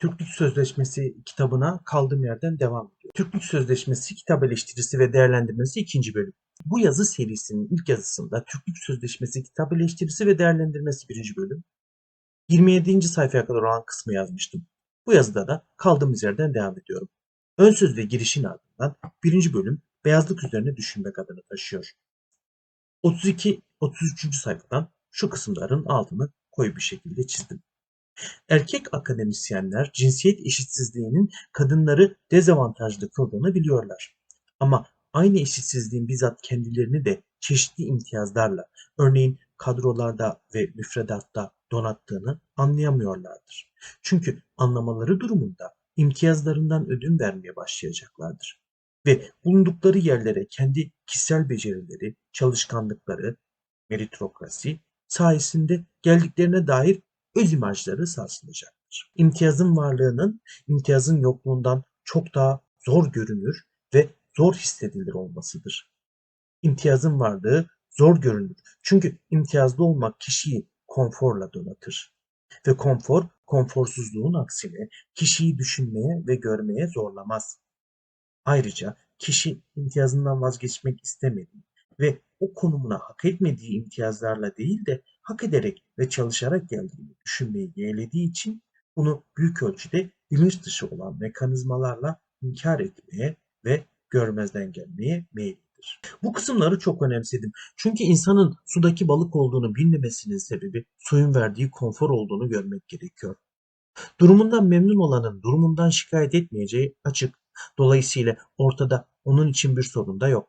Türklük Sözleşmesi kitabına kaldığım yerden devam ediyor. Türklük Sözleşmesi kitap eleştirisi ve değerlendirmesi ikinci bölüm. Bu yazı serisinin ilk yazısında Türklük Sözleşmesi kitap eleştirisi ve değerlendirmesi birinci bölüm. 27. sayfaya kadar olan kısmı yazmıştım. Bu yazıda da kaldığımız yerden devam ediyorum. Ön söz ve girişin ardından birinci bölüm beyazlık üzerine düşünmek adını taşıyor. 32-33. sayfadan şu kısımların altını koyu bir şekilde çizdim. Erkek akademisyenler cinsiyet eşitsizliğinin kadınları dezavantajlı kıldığını biliyorlar. Ama aynı eşitsizliğin bizzat kendilerini de çeşitli imtiyazlarla, örneğin kadrolarda ve müfredatta donattığını anlayamıyorlardır. Çünkü anlamaları durumunda imtiyazlarından ödün vermeye başlayacaklardır. Ve bulundukları yerlere kendi kişisel becerileri, çalışkanlıkları, meritokrasi sayesinde geldiklerine dair öz imajları sarsılacaktır. İmtiyazın varlığının imtiyazın yokluğundan çok daha zor görünür ve zor hissedilir olmasıdır. İmtiyazın varlığı zor görünür. Çünkü imtiyazlı olmak kişiyi konforla donatır. Ve konfor, konforsuzluğun aksine kişiyi düşünmeye ve görmeye zorlamaz. Ayrıca kişi imtiyazından vazgeçmek istemediği ve o konumuna hak etmediği imtiyazlarla değil de hak ederek ve çalışarak geldiğini düşünmeyi yeğlediği için bunu büyük ölçüde bilinç dışı olan mekanizmalarla inkar etmeye ve görmezden gelmeye meyillidir. Bu kısımları çok önemsedim. Çünkü insanın sudaki balık olduğunu bilmemesinin sebebi suyun verdiği konfor olduğunu görmek gerekiyor. Durumundan memnun olanın durumundan şikayet etmeyeceği açık. Dolayısıyla ortada onun için bir sorun da yok.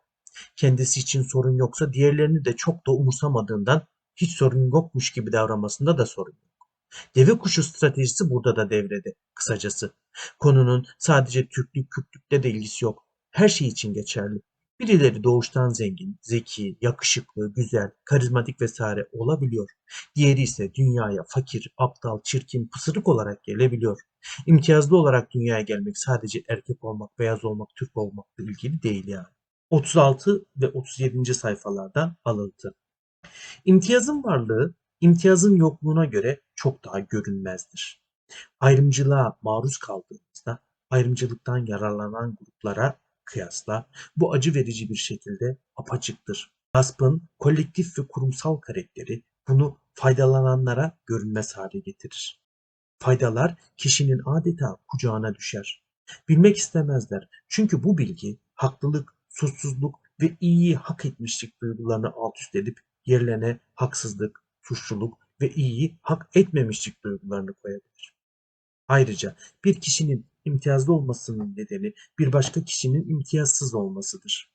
Kendisi için sorun yoksa diğerlerini de çok da umursamadığından hiç sorun yokmuş gibi davranmasında da sorun yok. Deve kuşu stratejisi burada da devrede kısacası. Konunun sadece Türklük Kürtlükle de ilgisi yok. Her şey için geçerli. Birileri doğuştan zengin, zeki, yakışıklı, güzel, karizmatik vesaire olabiliyor. Diğeri ise dünyaya fakir, aptal, çirkin, pısırık olarak gelebiliyor. İmtiyazlı olarak dünyaya gelmek sadece erkek olmak, beyaz olmak, Türk olmakla ilgili değil yani. 36 ve 37. sayfalardan alıntı. İmtiyazın varlığı, imtiyazın yokluğuna göre çok daha görünmezdir. Ayrımcılığa maruz kaldığımızda ayrımcılıktan yararlanan gruplara kıyasla bu acı verici bir şekilde apaçıktır. Gasp'ın kolektif ve kurumsal karakteri bunu faydalananlara görünmez hale getirir. Faydalar kişinin adeta kucağına düşer. Bilmek istemezler çünkü bu bilgi haklılık, suçsuzluk ve iyiyi hak etmişlik duygularını alt üst edip yerlerine haksızlık, suçluluk ve iyiyi hak etmemişlik duygularını koyabilir. Ayrıca bir kişinin imtiyazlı olmasının nedeni bir başka kişinin imtiyazsız olmasıdır.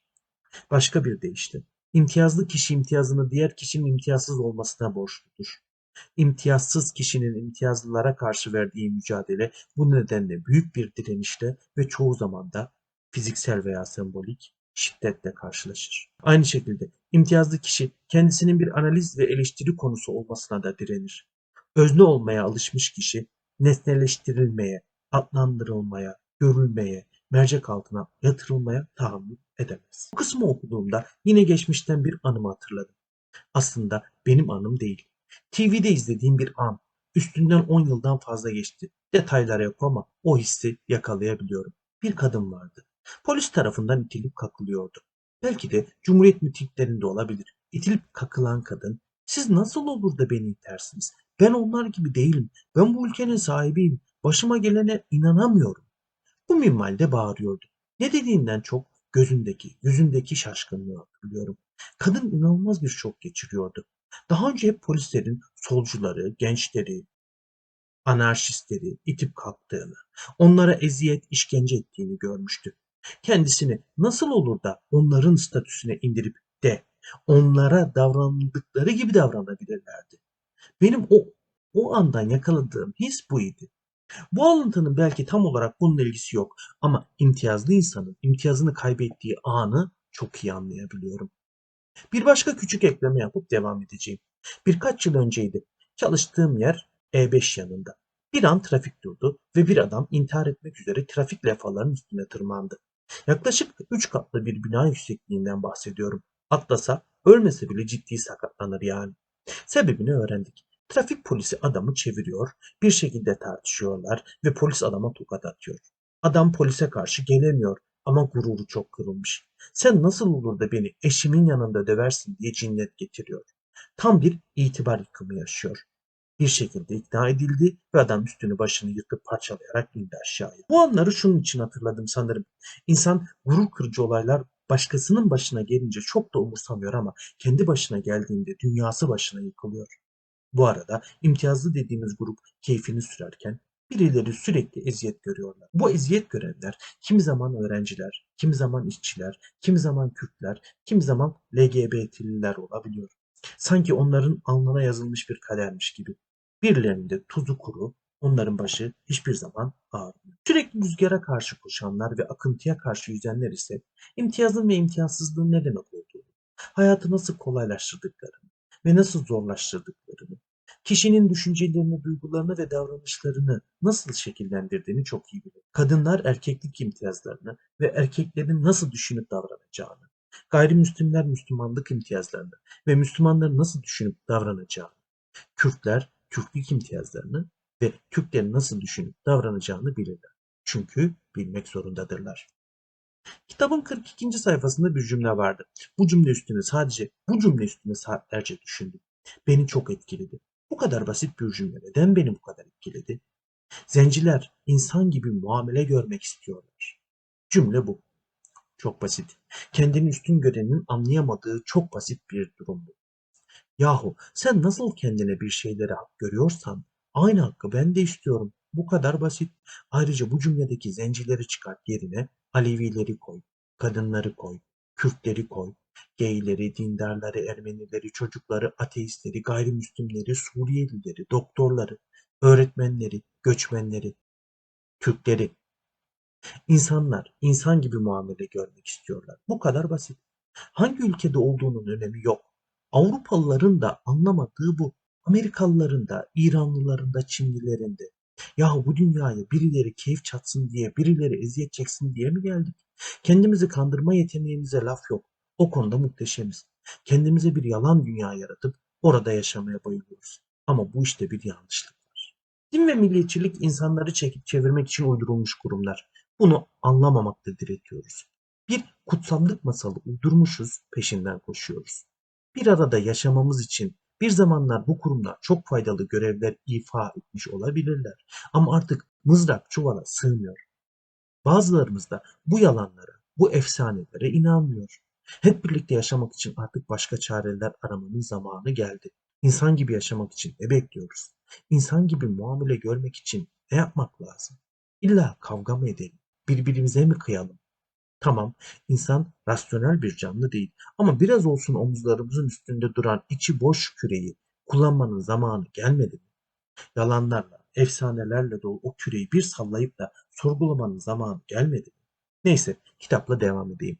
Başka bir deyişle, imtiyazlı kişi imtiyazını diğer kişinin imtiyazsız olmasına borçludur. İmtiyazsız kişinin imtiyazlılara karşı verdiği mücadele bu nedenle büyük bir direnişle ve çoğu zaman da fiziksel veya sembolik şiddetle karşılaşır. Aynı şekilde imtiyazlı kişi kendisinin bir analiz ve eleştiri konusu olmasına da direnir. Özne olmaya alışmış kişi nesneleştirilmeye, adlandırılmaya, görülmeye, mercek altına yatırılmaya tahammül edemez. Bu kısmı okuduğumda yine geçmişten bir anımı hatırladım. Aslında benim anım değil. TV'de izlediğim bir an. Üstünden 10 yıldan fazla geçti. Detaylar yok ama o hissi yakalayabiliyorum. Bir kadın vardı. Polis tarafından itilip kakılıyordu. Belki de Cumhuriyet mitinglerinde olabilir. İtilip kakılan kadın, siz nasıl olur da beni itersiniz? Ben onlar gibi değilim. Ben bu ülkenin sahibiyim. Başıma gelene inanamıyorum. Bu minvalde bağırıyordu. Ne dediğinden çok gözündeki, yüzündeki şaşkınlığı hatırlıyorum. Kadın inanılmaz bir şok geçiriyordu. Daha önce hep polislerin solcuları, gençleri, anarşistleri itip kalktığını, onlara eziyet, işkence ettiğini görmüştü. Kendisini nasıl olur da onların statüsüne indirip de onlara davrandıkları gibi davranabilirlerdi. Benim o o andan yakaladığım his buydu. Bu alıntının belki tam olarak bununla ilgisi yok ama imtiyazlı insanın imtiyazını kaybettiği anı çok iyi anlayabiliyorum. Bir başka küçük ekleme yapıp devam edeceğim. Birkaç yıl önceydi. Çalıştığım yer E5 yanında. Bir an trafik durdu ve bir adam intihar etmek üzere trafik levhalarının üstüne tırmandı. Yaklaşık 3 katlı bir bina yüksekliğinden bahsediyorum. Atlasa ölmese bile ciddi sakatlanır yani. Sebebini öğrendik. Trafik polisi adamı çeviriyor, bir şekilde tartışıyorlar ve polis adama tokat atıyor. Adam polise karşı gelemiyor ama gururu çok kırılmış. Sen nasıl olur da beni eşimin yanında döversin diye cinnet getiriyor. Tam bir itibar yıkımı yaşıyor. Bir şekilde ikna edildi ve adam üstünü başını yırtıp parçalayarak indi aşağıya. Bu anları şunun için hatırladım sanırım. İnsan gurur kırıcı olaylar başkasının başına gelince çok da umursamıyor ama kendi başına geldiğinde dünyası başına yıkılıyor. Bu arada imtiyazlı dediğimiz grup keyfini sürerken birileri sürekli eziyet görüyorlar. Bu eziyet görenler kimi zaman öğrenciler, kimi zaman işçiler, kimi zaman Kürtler, kimi zaman LGBT'liler olabiliyor. Sanki onların alnına yazılmış bir kadermiş gibi. Birilerinde tuzu kuru, onların başı hiçbir zaman ağrımıyor. Sürekli rüzgara karşı koşanlar ve akıntıya karşı yüzenler ise imtiyazın ve imtiyazsızlığın ne demek olduğunu, hayatı nasıl kolaylaştırdıklarını ve nasıl zorlaştırdıklarını, kişinin düşüncelerini, duygularını ve davranışlarını nasıl şekillendirdiğini çok iyi bilir. Kadınlar erkeklik imtiyazlarını ve erkeklerin nasıl düşünüp davranacağını, gayrimüslimler Müslümanlık imtiyazlarını ve Müslümanların nasıl düşünüp davranacağını, Kürtler Kürtlük imtiyazlarını ve Türklerin nasıl düşünüp davranacağını bilirler. Çünkü bilmek zorundadırlar. Kitabın 42. sayfasında bir cümle vardı. Bu cümle üstüne sadece bu cümle üstüne saatlerce düşündüm. Beni çok etkiledi. Bu kadar basit bir cümle neden beni bu kadar etkiledi? Zenciler insan gibi muamele görmek istiyorlar. Cümle bu. Çok basit. Kendini üstün görenin anlayamadığı çok basit bir durum bu. Yahu sen nasıl kendine bir şeyleri hak görüyorsan aynı hakkı ben de istiyorum. Bu kadar basit. Ayrıca bu cümledeki zencileri çıkart yerine Alevileri koy, kadınları koy, Kürtleri koy, geyleri, dindarları, Ermenileri, çocukları, ateistleri, gayrimüslimleri, Suriyelileri, doktorları, öğretmenleri, göçmenleri, Türkleri. İnsanlar insan gibi muamele görmek istiyorlar. Bu kadar basit. Hangi ülkede olduğunun önemi yok. Avrupalıların da anlamadığı bu. Amerikalıların da, İranlıların da, Çinlilerin de. Yahu bu dünyaya birileri keyif çatsın diye, birileri eziyet çeksin diye mi geldik? Kendimizi kandırma yeteneğimize laf yok. O konuda muhteşemiz. Kendimize bir yalan dünya yaratıp orada yaşamaya bayılıyoruz. Ama bu işte bir yanlışlık var. Din ve milliyetçilik insanları çekip çevirmek için uydurulmuş kurumlar. Bunu anlamamakta diretiyoruz. Bir kutsallık masalı uydurmuşuz, peşinden koşuyoruz. Bir arada yaşamamız için bir zamanlar bu kurumlar çok faydalı görevler ifa etmiş olabilirler. Ama artık mızrak çuvala sığmıyor. Bazılarımız da bu yalanlara, bu efsanelere inanmıyor. Hep birlikte yaşamak için artık başka çareler aramanın zamanı geldi. İnsan gibi yaşamak için ne bekliyoruz? İnsan gibi muamele görmek için ne yapmak lazım? İlla kavga mı edelim? Birbirimize mi kıyalım? Tamam, insan rasyonel bir canlı değil ama biraz olsun omuzlarımızın üstünde duran içi boş küreyi kullanmanın zamanı gelmedi mi? Yalanlarla, efsanelerle dolu o küreyi bir sallayıp da sorgulamanın zamanı gelmedi mi? Neyse, kitapla devam edeyim.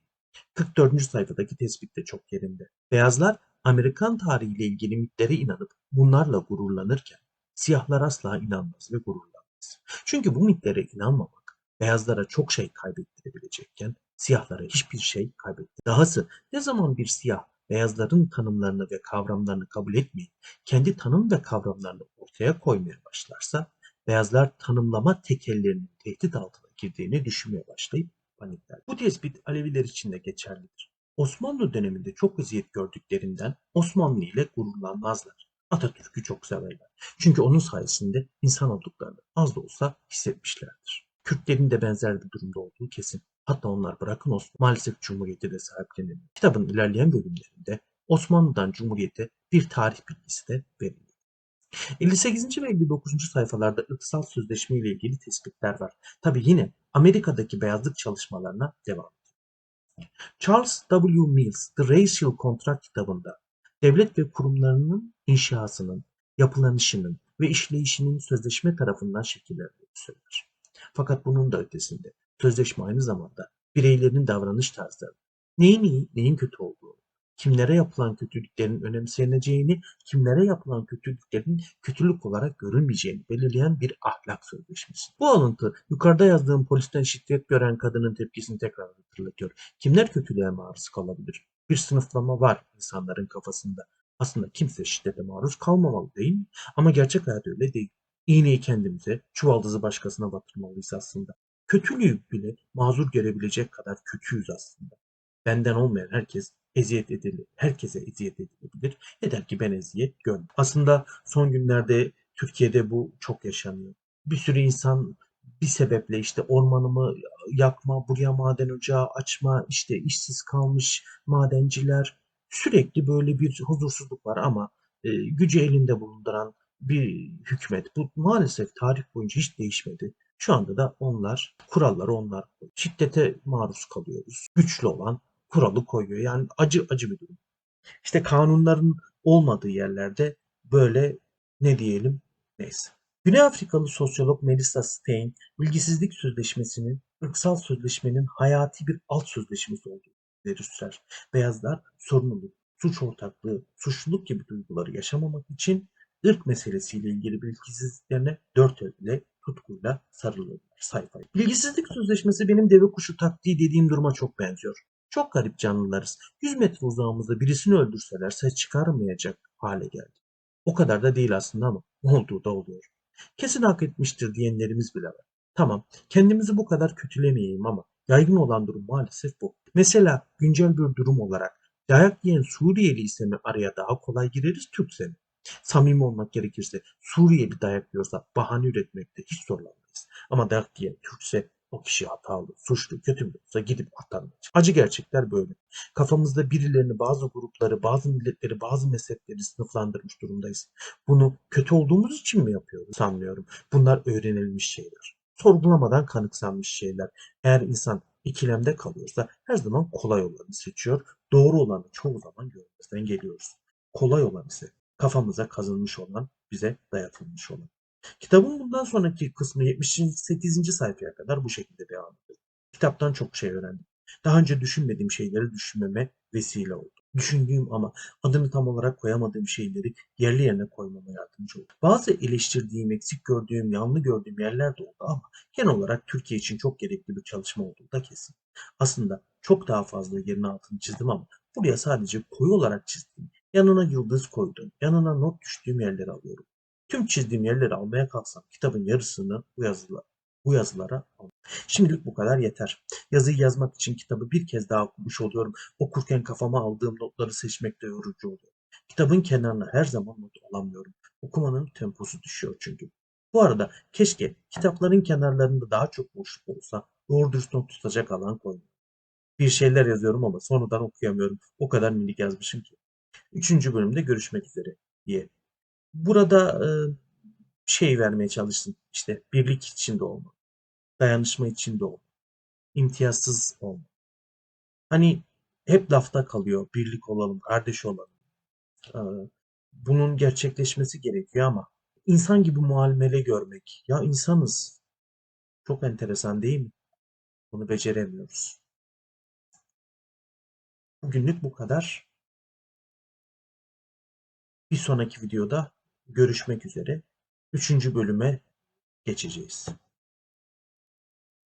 44. sayfadaki tespit de çok yerinde. Beyazlar Amerikan tarihiyle ilgili mitlere inanıp bunlarla gururlanırken siyahlar asla inanmaz ve gururlanmaz. Çünkü bu mitlere inanmamak beyazlara çok şey kaybettirebilecekken siyahlara hiçbir şey kaybetti. Dahası ne zaman bir siyah beyazların tanımlarını ve kavramlarını kabul etmeyip kendi tanım ve kavramlarını ortaya koymaya başlarsa beyazlar tanımlama tekellerinin tehdit altına girdiğini düşünmeye başlayıp panikler. Bu tespit Aleviler için de geçerlidir. Osmanlı döneminde çok eziyet gördüklerinden Osmanlı ile gururlanmazlar. Atatürk'ü çok severler. Çünkü onun sayesinde insan olduklarını az da olsa hissetmişlerdir. Kürtlerin de benzer bir durumda olduğu kesin. Hatta onlar bırakın Osmanlı maalesef Cumhuriyeti de sahiplenildi. Kitabın ilerleyen bölümlerinde Osmanlı'dan Cumhuriyete bir tarih bilgisi de veriliyor. 58. ve 59. sayfalarda ırksal sözleşme ile ilgili tespitler var. Tabi yine Amerika'daki beyazlık çalışmalarına devam ediyor. Charles W. Mills The Racial Contract kitabında devlet ve kurumlarının inşasının, yapılanışının ve işleyişinin sözleşme tarafından şekillendiğini söyler. Fakat bunun da ötesinde sözleşme aynı zamanda bireylerin davranış tarzları, neyin iyi, neyin kötü olduğunu, kimlere yapılan kötülüklerin önemseneceğini, kimlere yapılan kötülüklerin kötülük olarak görülmeyeceğini belirleyen bir ahlak sözleşmesi. Bu alıntı yukarıda yazdığım polisten şiddet gören kadının tepkisini tekrar hatırlatıyor. Kimler kötülüğe maruz kalabilir? Bir sınıflama var insanların kafasında. Aslında kimse şiddete maruz kalmamalı değil mi? Ama gerçek hayat öyle değil. İğneyi kendimize, çuvaldızı başkasına batırmalıyız aslında. Kötülüğü bile mazur görebilecek kadar kötüyüz aslında. Benden olmayan herkes eziyet edilir. Herkese eziyet edilebilir. Yeter ki ben eziyet görmem. Aslında son günlerde Türkiye'de bu çok yaşanıyor. Bir sürü insan bir sebeple işte ormanımı yakma, buraya maden ocağı açma, işte işsiz kalmış madenciler sürekli böyle bir huzursuzluk var ama e, gücü elinde bulunduran bir hükümet. Bu maalesef tarih boyunca hiç değişmedi. Şu anda da onlar, kuralları onlar. Şiddete maruz kalıyoruz. Güçlü olan kuralı koyuyor. Yani acı acı bir durum. İşte kanunların olmadığı yerlerde böyle ne diyelim neyse. Güney Afrikalı sosyolog Melissa Stein, bilgisizlik sözleşmesinin ırksal sözleşmenin hayati bir alt sözleşmesi olduğunu ileri. Beyazlar sorumluluk, suç ortaklığı, suçluluk gibi duyguları yaşamamak için ırk meselesiyle ilgili bilgisizliklerine dört elle tutkuyla sarılırlar sayfayı. Bilgisizlik sözleşmesi benim deve kuşu taktiği dediğim duruma çok benziyor. Çok garip canlılarız. 100 metre uzağımızda birisini öldürseler ses çıkarmayacak hale geldi. O kadar da değil aslında ama olduğu da oluyor. Kesin hak etmiştir diyenlerimiz bile var. Tamam, kendimizi bu kadar kötülemeyeyim ama yaygın olan durum maalesef bu. Mesela güncel bir durum olarak dayak yiyen Suriyeli ise mi araya daha kolay gireriz Türkse mi? Samimi olmak gerekirse Suriyeli dayak yiyorsa bahane üretmekte hiç zorlanmayız. Ama dayak yiyen Türkse o kişi hatalı, suçlu, kötü biri olsa gidip kurtarmayacak. Acı gerçekler böyle. Kafamızda birilerini, bazı grupları, bazı milletleri, bazı mezhepleri sınıflandırmış durumdayız. Bunu kötü olduğumuz için mi yapıyoruz sanmıyorum. Bunlar öğrenilmiş şeyler. Sorgulamadan kanıksanmış şeyler. Eğer insan ikilemde kalıyorsa her zaman kolay olanı seçiyor. Doğru olanı çoğu zaman görmezden geliyoruz. Kolay olan ise kafamıza kazınmış olan, bize dayatılmış olan. Kitabın bundan sonraki kısmı 78. sayfaya kadar bu şekilde devam ediyor. Kitaptan çok şey öğrendim. Daha önce düşünmediğim şeyleri düşünmeme vesile oldu. Düşündüğüm ama adını tam olarak koyamadığım şeyleri yerli yerine koymama yardımcı oldu. Bazı eleştirdiğim, eksik gördüğüm, yanlı gördüğüm yerler de oldu ama genel olarak Türkiye için çok gerekli bir çalışma olduğu da kesin. Aslında çok daha fazla yerin altını çizdim ama buraya sadece koyu olarak çizdim. Yanına yıldız koydum, yanına not düştüğüm yerleri alıyorum. Tüm çizdiğim yerleri almaya kalksam kitabın yarısını bu yazılar, bu yazılara alırım. Şimdilik bu kadar yeter. Yazıyı yazmak için kitabı bir kez daha okumuş oluyorum. Okurken kafama aldığım notları seçmekte yorucu oluyor. Kitabın kenarına her zaman not alamıyorum. Okumanın temposu düşüyor çünkü. Bu arada keşke kitapların kenarlarında daha çok boşluk olsa doğru dürüst not tutacak alan koymayayım. Bir şeyler yazıyorum ama sonradan okuyamıyorum. O kadar minik yazmışım ki. Üçüncü bölümde görüşmek üzere diye. Burada şey vermeye çalıştım. İşte birlik içinde olma. Dayanışma içinde olma. imtiyazsız olma. Hani hep lafta kalıyor. Birlik olalım, kardeş olalım. Bunun gerçekleşmesi gerekiyor ama insan gibi muamele görmek. Ya insanız. Çok enteresan değil mi? Bunu beceremiyoruz. Bugünlük bu kadar. Bir sonraki videoda görüşmek üzere. Üçüncü bölüme geçeceğiz.